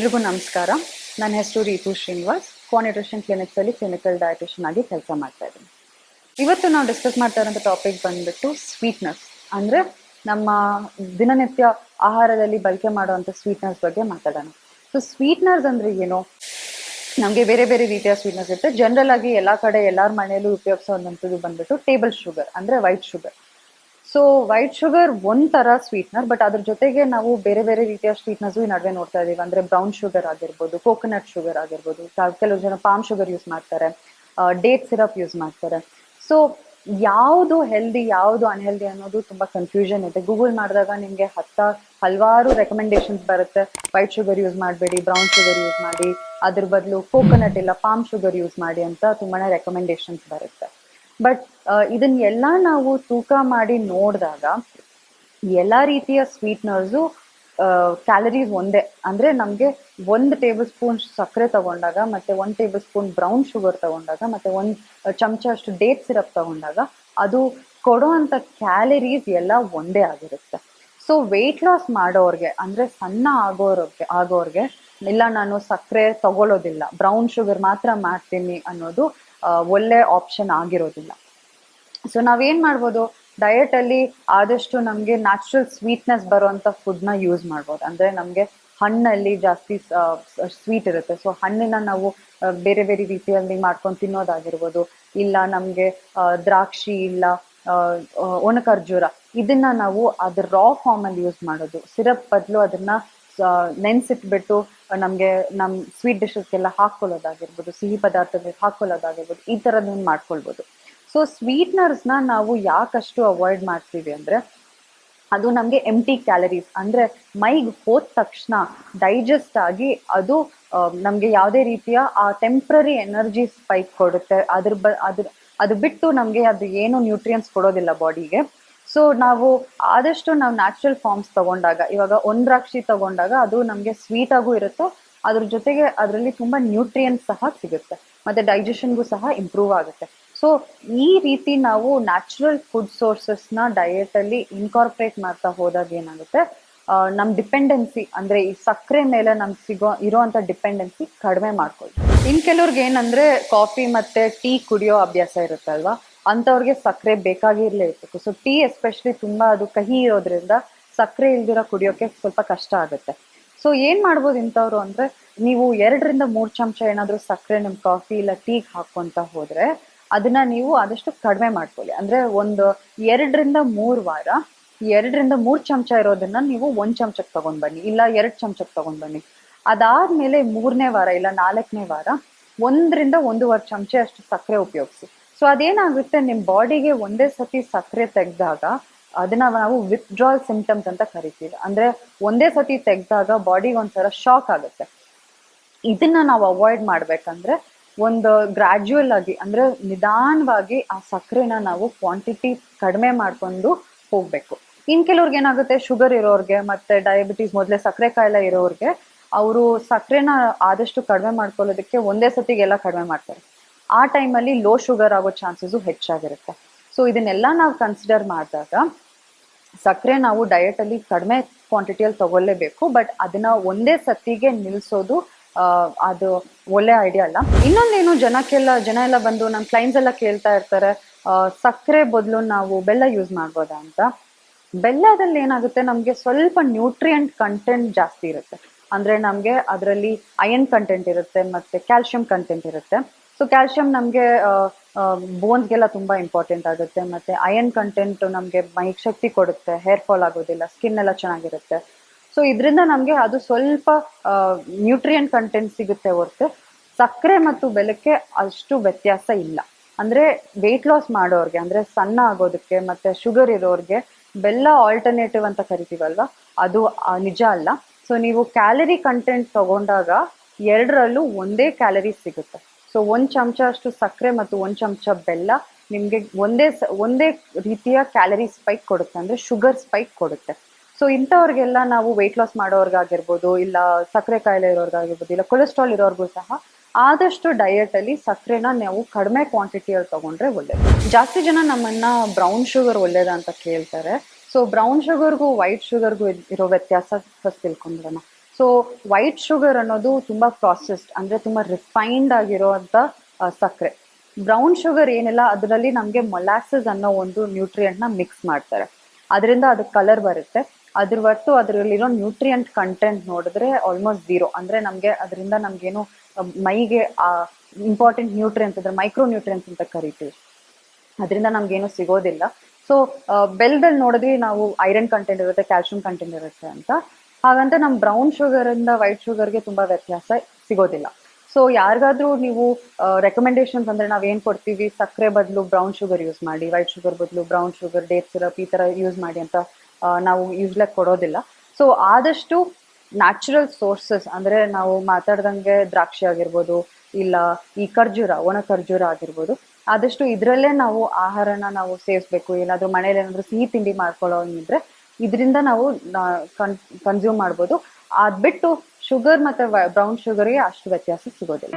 ಎಲ್ರಿಗೂ ನಮಸ್ಕಾರ. ನನ್ನ ಹೆಸರು ರೀತು ಶ್ರೀನಿವಾಸ್. ಕೋನ್ಯೂಟ್ರಿಷನ್ ಕ್ಲಿನಿಕ್ಸಲ್ಲಿ ಕ್ಲಿನಿಕಲ್ ಡಯಟಿಷಿಯನ್ ಆಗಿ ಕೆಲಸ ಮಾಡ್ತಾ ಇದ್ದೀನಿ. ಇವತ್ತು ನಾವು ಡಿಸ್ಕಸ್ ಮಾಡ್ತಾ ಇರೋಂಥ ಟಾಪಿಕ್ ಬಂದ್ಬಿಟ್ಟು ಸ್ವೀಟ್ನೆಸ್ ಅಂದ್ರೆ ನಮ್ಮ ದಿನನಿತ್ಯ ಆಹಾರದಲ್ಲಿ ಬಳಕೆ ಮಾಡುವಂಥ ಸ್ವೀಟ್ನೆಸ್ ಬಗ್ಗೆ ಮಾತಾಡೋಣ. ಸೊ ಸ್ವೀಟ್ನರ್ಸ್ ಅಂದ್ರೆ ಏನು? ನಮಗೆ ಬೇರೆ ಬೇರೆ ರೀತಿಯ ಸ್ವೀಟ್ನೆಸ್ ಇರುತ್ತೆ. ಜನರಲ್ ಆಗಿ ಎಲ್ಲ ಕಡೆ ಎಲ್ಲರ ಮನೆಯಲ್ಲೂ ಉಪಯೋಗಿಸೋವಂಥದ್ದು ಬಂದ್ಬಿಟ್ಟು ಟೇಬಲ್ ಶುಗರ್ ಅಂದ್ರೆ white sugar so white sugar ಒಂಥರ ಸ್ವೀಟ್ನರ್ ಬಟ್ ಅದ್ರ ಜೊತೆಗೆ ನಾವು ಬೇರೆ ಬೇರೆ ರೀತಿಯ ಸ್ವೀಟ್ನರ್ಸು ಈ ನಡುವೆ ನೋಡ್ತಾ ಇದೀವಿ. ಅಂದ್ರೆ ಬ್ರೌನ್ ಶುಗರ್ ಆಗಿರ್ಬೋದು ಕೋಕೋನಟ್ ಶುಗರ್ ಆಗಿರ್ಬೋದು ಕೆಲವು ಜನ ಪಾಮ್ ಶುಗರ್ ಯೂಸ್ ಮಾಡ್ತಾರೆ ಡೇಟ್ ಸಿರಪ್ ಯೂಸ್ ಮಾಡ್ತಾರೆ. ಸೊ ಯಾವುದು ಹೆಲ್ದಿ ಯಾವುದು ಅನ್ಹೆಲ್ದಿ ಅನ್ನೋದು ತುಂಬಾ ಕನ್ಫ್ಯೂಷನ್ ಇದೆ. ಗೂಗಲ್ ಮಾಡಿದಾಗ ನಿಮಗೆ ಹತ್ತ, ಹಲವಾರು ರೆಕಮೆಂಡೇಶನ್ಸ್ ಬರುತ್ತೆ. ವೈಟ್ ಶುಗರ್ ಯೂಸ್ ಮಾಡಬೇಡಿ ಬ್ರೌನ್ ಶುಗರ್ ಯೂಸ್ ಮಾಡಿ, ಅದ್ರ ಬದಲು ಕೋಕೋನಟ್ ಇಲ್ಲ ಪಾಮ್ ಶುಗರ್ ಯೂಸ್ ಮಾಡಿ ಅಂತ ತುಂಬಾನೇ ರೆಕಮೆಂಡೇಶನ್ಸ್ ಬರುತ್ತೆ. ಬಟ್ ಇದನ್ನೆಲ್ಲ ನಾವು ತೂಕ ಮಾಡಿ ನೋಡಿದಾಗ ಎಲ್ಲ ರೀತಿಯ ಸ್ವೀಟ್ನರ್ಸು ಕ್ಯಾಲರೀಸ್ ಒಂದೇ. ಅಂದರೆ ನಮಗೆ ಒಂದು ಟೇಬಲ್ ಸ್ಪೂನ್ ಸಕ್ಕರೆ ತಗೊಂಡಾಗ, ಮತ್ತೆ ಒಂದು ಟೇಬಲ್ ಸ್ಪೂನ್ ಬ್ರೌನ್ ಶುಗರ್ ತಗೊಂಡಾಗ, ಮತ್ತೆ ಒಂದು ಚಮಚ ಅಷ್ಟು ಡೇಟ್ ಸಿರಪ್ ತಗೊಂಡಾಗ, ಅದು ಕೊಡೋವಂಥ ಕ್ಯಾಲರೀಸ್ ಎಲ್ಲ ಒಂದೇ ಆಗಿರುತ್ತೆ. ಸೊ ವೆಯ್ಟ್ ಲಾಸ್ ಮಾಡೋರಿಗೆ, ಅಂದರೆ ಸಣ್ಣ ಆಗೋರ್ಗೆ ಆಗೋರಿಗೆ, ಇಲ್ಲ ನಾನು ಸಕ್ಕರೆ ತಗೊಳ್ಳೋದಿಲ್ಲ ಬ್ರೌನ್ ಶುಗರ್ ಮಾತ್ರ ಮಾಡ್ತೀನಿ ಅನ್ನೋದು ಒಳ್ಳೆ ಆಪ್ಷನ್ ಆಗಿರೋದಿಲ್ಲ. ಸೊ ನಾವೇನ್ ಮಾಡ್ಬೋದು? ಅಲ್ಲಿ ಆದಷ್ಟು ನಮಗೆ ನ್ಯಾಚುರಲ್ ಸ್ವೀಟ್ನೆಸ್ ಫುಡ್ನ ಯೂಸ್ ಮಾಡ್ಬೋದು. ಅಂದ್ರೆ ನಮಗೆ ಹಣ್ಣಲ್ಲಿ ಜಾಸ್ತಿ ಸ್ವೀಟ್ ಇರುತ್ತೆ. ಸೊ ಹಣ್ಣಿನ ನಾವು ಬೇರೆ ಬೇರೆ ರೀತಿಯಲ್ಲಿ ಮಾಡ್ಕೊಂಡು ತಿನ್ನೋದಾಗಿರ್ಬೋದು. ಇಲ್ಲ ನಮಗೆ ದ್ರಾಕ್ಷಿ ಇಲ್ಲ ಒಣಖರ್ಜೂರ ಇದನ್ನ ನಾವು ಅದ್ರ ರಾ ಫಾರ್ಮ್ ಅಲ್ಲಿ ಯೂಸ್ ಮಾಡೋದು. ಸಿರಪ್ ಬದಲು ಅದನ್ನ ನೆನ್ಸಿಟ್ಬಿಟ್ಟು ನಮಗೆ ನಮ್ಮ ಸ್ವೀಟ್ ಡಿಶಸ್ಗೆಲ್ಲ ಹಾಕ್ಕೊಳ್ಳೋದಾಗಿರ್ಬೋದು ಸಿಹಿ ಪದಾರ್ಥಗಳಿಗೆ ಹಾಕೊಳ್ಳೋದಾಗಿರ್ಬೋದು, ಈ ಥರದನ್ನ ಮಾಡ್ಕೊಳ್ಬೋದು. ಸೊ ಸ್ವೀಟ್ನರ್ಸ್ನ ನಾವು ಯಾಕಷ್ಟು ಅವಾಯ್ಡ್ ಮಾಡ್ತೀವಿ ಅಂದ್ರೆ, ಅದು ನಮಗೆ ಎಂಟಿ ಕ್ಯಾಲರೀಸ್ ಅಂದ್ರೆ ಮೈಗೆ ಹೋದ ತಕ್ಷಣ ಡೈಜೆಸ್ಟ್ ಆಗಿ ಅದು ನಮಗೆ ಯಾವುದೇ ರೀತಿಯ ಆ ಟೆಂಪ್ರರಿ ಎನರ್ಜಿ ಸ್ಪೈಕ್ ಕೊಡುತ್ತೆ. ಅದ್ರ ಬ, ಅದ್ರ, ಅದು ಬಿಟ್ಟು ನಮಗೆ ಅದು ಏನು ನ್ಯೂಟ್ರಿಯನ್ಸ್ ಕೊಡೋದಿಲ್ಲ ಬಾಡಿಗೆ ಸೊ ನಾವು ಆದಷ್ಟು ನಾವು ನ್ಯಾಚುರಲ್ ಫಾರ್ಮ್ಸ್ ತಗೊಂಡಾಗ, ಇವಾಗ ಒಂದ್ರಾಕ್ಷಿ ತಗೊಂಡಾಗ ಅದು ನಮಗೆ ಸ್ವೀಟ್ ಆಗೂ ಇರುತ್ತೆ. ಅದ್ರ ಜೊತೆಗೆ ಅದರಲ್ಲಿ ತುಂಬಾ ನ್ಯೂಟ್ರಿಯನ್ಸ್ ಸಹ ಸಿಗುತ್ತೆ. ಮತ್ತೆ ಡೈಜೆಷನ್ಗೂ ಸಹ ಇಂಪ್ರೂವ್ ಆಗುತ್ತೆ. ಸೊ ಈ ರೀತಿ ನಾವು ನ್ಯಾಚುರಲ್ ಫುಡ್ ಸೋರ್ಸಸ್ ಸೋರ್ಸಸ್ನ ಅಲ್ಲಿ ಇನ್ಕಾರ್ಪೊರೇಟ್ ಮಾಡ್ತಾ ಹೋದಾಗ ಏನಾಗುತ್ತೆ? ನಮ್ ಡಿಪೆಂಡೆನ್ಸಿ ಅಂದ್ರೆ ಈ ಸಕ್ಕರೆ ಮೇಲೆ ನಮ್ಗೆ ಸಿಗೋ, ಇರೋಂಥ ಡಿಪೆಂಡೆನ್ಸಿ ಕಡಿಮೆ ಮಾಡ್ಕೊಳ್ತೀವಿ. ಇನ್ ಕೆಲವ್ರಿಗೆ ಏನಂದ್ರೆ ಕಾಫಿ ಮತ್ತೆ ಟೀ ಕುಡಿಯೋ ಅಭ್ಯಾಸ ಇರುತ್ತಲ್ವಾ? ಅಂಥವ್ರಿಗೆ ಸಕ್ಕರೆ ಬೇಕಾಗಿರ್ಲೇ ಇರ್ಬೇಕು ಸೊ ಟೀ ಎಸ್ಪೆಷಲಿ ತುಂಬಾ ಅದು ಕಹಿ ಇರೋದ್ರಿಂದ ಸಕ್ಕರೆ ಇಲ್ದಿರೋ ಕುಡಿಯೋಕೆ ಸ್ವಲ್ಪ ಕಷ್ಟ ಆಗುತ್ತೆ. ಸೊ ಏನ್ ಮಾಡ್ಬೋದು ಇಂಥವ್ರು ಅಂದ್ರೆ, ನೀವು ಎರಡರಿಂದ ಮೂರ್ ಚಮಚ ಏನಾದ್ರೂ ಸಕ್ಕರೆ ನಿಮ್ ಕಾಫಿ ಇಲ್ಲ ಟೀಗ್ ಹಾಕೊಂತ ಹೋದ್ರೆ, ಅದನ್ನ ನೀವು ಆದಷ್ಟು ಕಡಿಮೆ ಮಾಡ್ಕೊಳ್ಳಿ. ಅಂದ್ರೆ ಒಂದು ಎರಡರಿಂದ ಮೂರ್ ವಾರ, ಎರಡರಿಂದ ಮೂರ್ ಚಮಚ ಇರೋದನ್ನ ನೀವು ಒಂದ್ ಚಮಚಕ್ಕೆ ತಗೊಂಡ್ ಬನ್ನಿ, ಇಲ್ಲ ಎರಡ್ ಚಮಚಕ್ಕೆ ತಗೊಂಡ್ ಬನ್ನಿ. ಅದಾದ್ಮೇಲೆ ಮೂರನೇ ವಾರ ಇಲ್ಲ ನಾಲ್ಕನೇ ವಾರ, ಒಂದರಿಂದ ಒಂದೂವರೆ ಚಮಚ ಅಷ್ಟು ಸಕ್ಕರೆ ಉಪಯೋಗಿಸಿ. ಸೊ ಅದೇನಾಗುತ್ತೆ ನಿಮ್ಮ ಬಾಡಿಗೆ ಒಂದೇ ಸತಿ ಸಕ್ಕರೆ ತೆಗೆದಾಗ, ಅದನ್ನ ನಾವು ವಿತ್ಡ್ರಾಲ್ ಸಿಂಪ್ಟಮ್ಸ್ ಅಂತ ಕರಿತೀವಿ. ಅಂದ್ರೆ ಒಂದೇ ಸತಿ ತೆಗೆದಾಗ ಬಾಡಿಗೆ ಒಂಥರ ಶಾಕ್ ಆಗುತ್ತೆ. ಇದನ್ನ ನಾವು ಅವಾಯ್ಡ್ ಮಾಡ್ಬೇಕಂದ್ರೆ, ಒಂದು ಗ್ರಾಜ್ಯುಯಲ್ ಆಗಿ, ಅಂದ್ರೆ ನಿಧಾನವಾಗಿ ಆ ಸಕ್ಕರೆನ ನಾವು ಕ್ವಾಂಟಿಟಿ ಕಡಿಮೆ ಮಾಡ್ಕೊಂಡು ಹೋಗ್ಬೇಕು. ಇನ್ ಕೆಲವ್ರಿಗೆ ಏನಾಗುತ್ತೆ ಶುಗರ್ ಇರೋರ್ಗೆ, ಮತ್ತೆ ಡಯಾಬಿಟೀಸ್ ಮೊದಲೇ ಸಕ್ಕರೆ ಕಾಯಿಲೆ ಇರೋರ್ಗೆ, ಅವರು ಸಕ್ಕರೆನ ಆದಷ್ಟು ಕಡಿಮೆ ಮಾಡ್ಕೊಳ್ಳೋದಕ್ಕೆ ಒಂದೇ ಸತಿಗೆಲ್ಲ ಕಡಿಮೆ ಮಾಡ್ತಾರೆ. ಆ ಟೈಮಲ್ಲಿ ಲೋ ಶುಗರ್ ಆಗೋ ಚಾನ್ಸಸ್ ಹೆಚ್ಚಾಗಿರುತ್ತೆ. ಸೊ ಇದನ್ನೆಲ್ಲ ನಾವು ಕನ್ಸಿಡರ್ ಮಾಡಿದಾಗ ಸಕ್ಕರೆ ನಾವು ಡಯಟ್ ಅಲ್ಲಿ ಕಡಿಮೆ ಕ್ವಾಂಟಿಟಿಯಲ್ಲಿ ತಗೊಳ್ಳೇಬೇಕು ಬಟ್ ಅದನ್ನ ಒಂದೇ ಸತ್ತಿಗೆ ನಿಲ್ಸೋದು ಅದು ಒಳ್ಳೆ ಐಡಿಯಾ ಅಲ್ಲ. ಇನ್ನೊಂದೇನು, ಜನಕ್ಕೆಲ್ಲ, ಜನ ಎಲ್ಲ ಬಂದು ನಮ್ಮ ಕ್ಲೈಂಟ್ಸ್ ಎಲ್ಲ ಕೇಳ್ತಾ ಇರ್ತಾರೆ ಸಕ್ಕರೆ ಬದಲು ನಾವು ಬೆಲ್ಲ ಯೂಸ್ ಮಾಡ್ಬೋದಾ ಅಂತ. ಬೆಲ್ಲದಲ್ಲಿ ಏನಾಗುತ್ತೆ, ನಮಗೆ ಸ್ವಲ್ಪ ನ್ಯೂಟ್ರಿಯೆಂಟ್ ಕಂಟೆಂಟ್ ಜಾಸ್ತಿ ಇರುತ್ತೆ. ಅಂದ್ರೆ ನಮಗೆ ಅದರಲ್ಲಿ ಅಯನ್ ಕಂಟೆಂಟ್ ಇರುತ್ತೆ, ಮತ್ತೆ ಕ್ಯಾಲ್ಸಿಯಂ ಕಂಟೆಂಟ್ ಇರುತ್ತೆ. ಸೊ ಕ್ಯಾಲ್ಶಿಯಂ ನಮಗೆ ಬೋನ್ಸ್ಗೆಲ್ಲ ತುಂಬಾ ಇಂಪಾರ್ಟೆಂಟ್ ಆಗುತ್ತೆ. ಮತ್ತೆ ಅಯನ್ ಕಂಟೆಂಟ್ ನಮಗೆ ಮೈಕ್ ಶಕ್ತಿ ಕೊಡುತ್ತೆ. ಹೇರ್ ಫಾಲ್ ಆಗೋದಿಲ್ಲ. ಸ್ಕಿನ್ ಎಲ್ಲ ಚೆನ್ನಾಗಿರುತ್ತೆ. ಸೊ ಇದರಿಂದ ನಮಗೆ ಅದು ಸ್ವಲ್ಪ ನ್ಯೂಟ್ರಿಯೆಂಟ್ ಕಂಟೆಂಟ್ ಸಿಗುತ್ತೆ ಹೊರತು. ಸಕ್ಕರೆ ಮತ್ತು ಬೆಲೆಕ್ಕೆ ಅಷ್ಟು ವ್ಯತ್ಯಾಸ ಇಲ್ಲ. ಅಂದ್ರೆ ವೆಯ್ಟ್ ಲಾಸ್ ಮಾಡೋರ್ಗೆ, ಅಂದ್ರೆ ಸಣ್ಣ ಆಗೋದಕ್ಕೆ ಮತ್ತೆ ಶುಗರ್ ಇರೋರ್ಗೆ ಬೆಲ್ಲ ಆಲ್ಟರ್ನೇಟಿವ್ ಅಂತ ಕರಿತೀವಲ್ವಾ? ಅದು ನಿಜ ಅಲ್ಲ. ಸೊ ನೀವು ಕ್ಯಾಲರಿ ಕಂಟೆಂಟ್ ತಗೊಂಡಾಗ ಎರಡರಲ್ಲೂ ಒಂದೇ ಕ್ಯಾಲರಿ ಸಿಗುತ್ತೆ. ಸೊ ಒಂದ್ ಚಮಚ ಅಷ್ಟು ಸಕ್ಕರೆ ಮತ್ತು ಒಂದ್ ಚಮಚ ಬೆಲ್ಲ ನಿಮ್ಗೆ ಒಂದೇ ಒಂದೇ ರೀತಿಯ ಕ್ಯಾಲರಿ ಸ್ಪೈಕ್ ಕೊಡುತ್ತೆ ಅಂದ್ರೆ ಶುಗರ್ ಸ್ಪೈಕ್ ಕೊಡುತ್ತೆ ಸೊ ಇಂಥವ್ರಿಗೆಲ್ಲ ನಾವು ವೆಯ್ಟ್ ಲಾಸ್ ಮಾಡೋರ್ಗಾಗಿರ್ಬೋದು ಇಲ್ಲ ಸಕ್ಕರೆ ಕಾಯಿಲೆ ಇರೋರ್ಗಾಗಿರ್ಬೋದು ಇಲ್ಲ ಕೊಲೆಸ್ಟ್ರಾಲ್ ಇರೋರ್ಗೂ ಸಹ ಆದಷ್ಟು ಅಲ್ಲಿ ಸಕ್ಕರೆನ ನಾವು ಕಡಿಮೆ ಕ್ವಾಂಟಿಟಿಯಲ್ಲಿ ತಗೊಂಡ್ರೆ ಒಳ್ಳೇದು ಜಾಸ್ತಿ ಜನ ನಮ್ಮನ್ನ ಬ್ರೌನ್ ಶುಗರ್ ಒಳ್ಳೇದ ಅಂತ ಕೇಳ್ತಾರೆ ಸೊ ಬ್ರೌನ್ ಶುಗರ್ಗೂ ವೈಟ್ ಶುಗರ್ಗೂ ಇರೋ ವ್ಯತ್ಯಾಸ ಫಸ್ಟ್ ಸೊ ವೈಟ್ ಶುಗರ್ ಅನ್ನೋದು ತುಂಬಾ ಪ್ರಾಸೆಸ್ಡ್ ಅಂದ್ರೆ ತುಂಬಾ ರಿಫೈನ್ಡ್ ಆಗಿರೋಂಥ ಸಕ್ಕರೆ. ಬ್ರೌನ್ ಶುಗರ್ ಏನಿಲ್ಲ, ಅದರಲ್ಲಿ ನಮಗೆ ಮೊಲಾಸಸ್ ಅನ್ನೋ ಒಂದು ನ್ಯೂಟ್ರಿಯೆಂಟ್ನ ಮಿಕ್ಸ್ ಮಾಡ್ತಾರೆ. ಅದರಿಂದ ಅದು ಕಲರ್ ಬರುತ್ತೆ. ಅದ್ರ ಹೊರತು ಅದರಲ್ಲಿರೋ ನ್ಯೂಟ್ರಿಯೆಂಟ್ ಕಂಟೆಂಟ್ ನೋಡಿದ್ರೆ ಆಲ್ಮೋಸ್ಟ್ ಜೀರೋ ಅಂದ್ರೆ ನಮಗೆ ಅದರಿಂದ ನಮ್ಗೇನು, ಮೈಗೆ ಮೈಗೆ ಇಂಪಾರ್ಟೆಂಟ್ ನ್ಯೂಟ್ರಿಯನ್ಸ್ ಅಂದ್ರೆ ಮೈಕ್ರೋ ನ್ಯೂಟ್ರಿಯನ್ಸ್ ಅಂತ ಕರಿತೀವಿ. ಅದರಿಂದ ನಮ್ಗೇನು ಸಿಗೋದಿಲ್ಲ. ಸೊ ಬೆಲ್ದಲ್ಲಿ ನೋಡಿದ್ವಿ, ನಾವು ಐರನ್ ಕಂಟೆಂಟ್ ಇರುತ್ತೆ ಕ್ಯಾಲ್ಸಿಯಂ ಕಂಟೆಂಟ್ ಇರುತ್ತೆ ಅಂತ. ಹಾಗಂತ ನಮ್ ಬ್ರೌನ್ ಶುಗರ್ ಇಂದ ವೈಟ್ ಶುಗರ್ಗೆ ತುಂಬಾ ವ್ಯತ್ಯಾಸ ಸಿಗೋದಿಲ್ಲ. ಸೊ ಯಾರಿಗಾದ್ರೂ ನೀವು ರೆಕಮೆಂಡೇಶನ್ಸ್ ಅಂದ್ರೆ ನಾವ್ ಏನ್ ಕೊಡ್ತೀವಿ? ಸಕ್ಕರೆ ಬದಲು ಬ್ರೌನ್ ಶುಗರ್ ಯೂಸ್ ಮಾಡಿ ವೈಟ್ ಶುಗರ್ ಬದಲು ಬ್ರೌನ್ ಶುಗರ್ ಡೇಟ್ ಸಿರಪ್ ಈ ತರ ಯೂಸ್ ಮಾಡಿ ಅಂತ ನಾವು ಯೂಸ್ಲಾಗಿ ಕೊಡೋದಿಲ್ಲ. ಸೊ ಆದಷ್ಟು ನ್ಯಾಚುರಲ್ ಸೋರ್ಸಸ್ ಅಂದ್ರೆ ನಾವು ಮಾತಾಡ್ದಂಗೆ ದ್ರಾಕ್ಷಿ ಆಗಿರ್ಬೋದು, ಇಲ್ಲ ಈ ಖರ್ಜೂರ, ಒಣ ಖರ್ಜೂರ ಆಗಿರ್ಬೋದು, ಆದಷ್ಟು ಇದ್ರಲ್ಲೇ ನಾವು ಆಹಾರನ ನಾವು ಸೇವಿಸ್ಬೇಕು. ಏನಾದ್ರೂ ಮನೇಲಿ ಏನಾದ್ರೂ ಸಿಹಿ ತಿಂಡಿ ಮಾಡ್ಕೊಳ್ಳೋ ಇದ್ರೆ ಇದರಿಂದ ನಾವು ಕನ್ಸ್ಯೂಮ್ ಮಾಡ್ಬೋದು. ಅದ್ ಬಿಟ್ಟು ಶುಗರ್ ಮತ್ತೆ ಬ್ರೌನ್ ಶುಗರ್ಗೆ ಅಷ್ಟು ವ್ಯತ್ಯಾಸ ಸಿಗೋದಿಲ್ಲ.